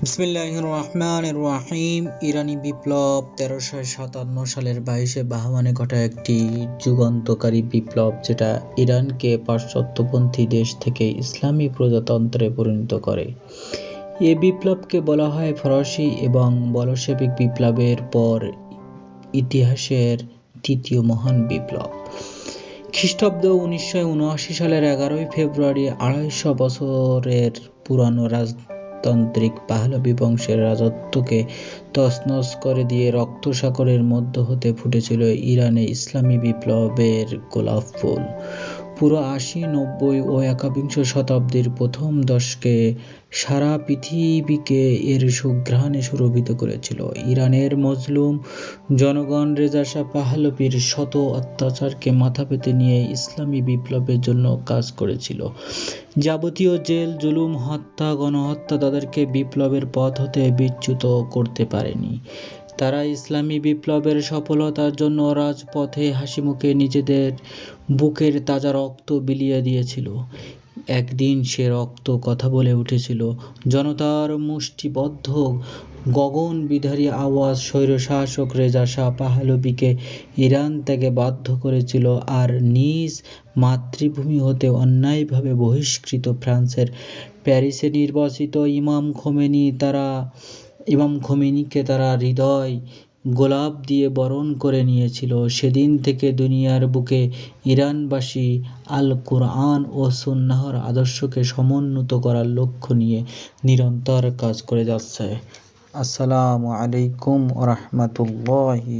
রহমান রাহিম ইরানি বিপ্লব তেরোশো সাতান্ন সালের বাইশে বাহমানে ঘটা একটি যুগান্তকারী বিপ্লব যেটা ইরানকে পাশ্চাত্যপন্থী দেশ থেকে ইসলামী প্রজাতন্ত্রে পরিণত করে। এ বিপ্লবকে বলা হয় ফরাসি এবং বলশেবিক বিপ্লবের পর ইতিহাসের তৃতীয় মহান বিপ্লব। খ্রিস্টাব্দ উনিশশো উনআশি সালের এগারোই ফেব্রুয়ারি আড়াইশো বছরের পুরানো রাজতান্ত্রিক পাহলবি বংশের রাজত্বকে তছনছ করে দিয়ে রক্তসাগরের মধ্য হতে ফুটেছিল ইরানে ইসলামী বিপ্লবের গোলাপ ফুল। পুরো আশি, নব্বই ও একাবিংশ শতাব্দীর প্রথম দশকে সারা পৃথিবীকে এর সুঘ্রাণে সুরভিত করেছিল। ইরানের মজলুম জনগণ রেজা শাহ পাহলবির শত অত্যাচারকে মাথা পেতে নিয়ে ইসলামী বিপ্লবের জন্য কাজ করেছিল। যাবতীয় জেল, জুলুম, হত্যা, গণহত্যা তাদেরকে বিপ্লবের পথ হতে বিচ্যুত করতে পারেনি। তারা ইসলামী বিপ্লবের সফলতার জন্য রাজপথে হাসিমুখে নিজেদের বুকের তাজা রক্ত বিলিয়ে দিয়েছিল। একদিন সে রক্ত কথা বলে উঠেছিল, জনতার মুষ্টিবদ্ধ গগন বিধারী আওয়াজ স্বৈরশাসক রেজা শাহ পাহলবিকে ইরান থেকে বাধ্য করেছিল আর নিজ মাতৃভূমি হতে অন্যায়ভাবে বহিষ্কৃত ফ্রান্সের প্যারিসে নির্বাচিত ইমাম খোমেনি তারা ইমাম খোমেনিকে তারা হৃদয় গোলাপ দিয়ে বরণ করে নিয়েছিল। সেদিন থেকে দুনিয়ার বুকে ইরানবাসী আল কোরআন ও সুন্নাহর আদর্শকে সমুন্নত করার লক্ষ্য নিয়ে নিরন্তর কাজ করে যাচ্ছে। আসসালামু আলাইকুম রহমতুল্লাহি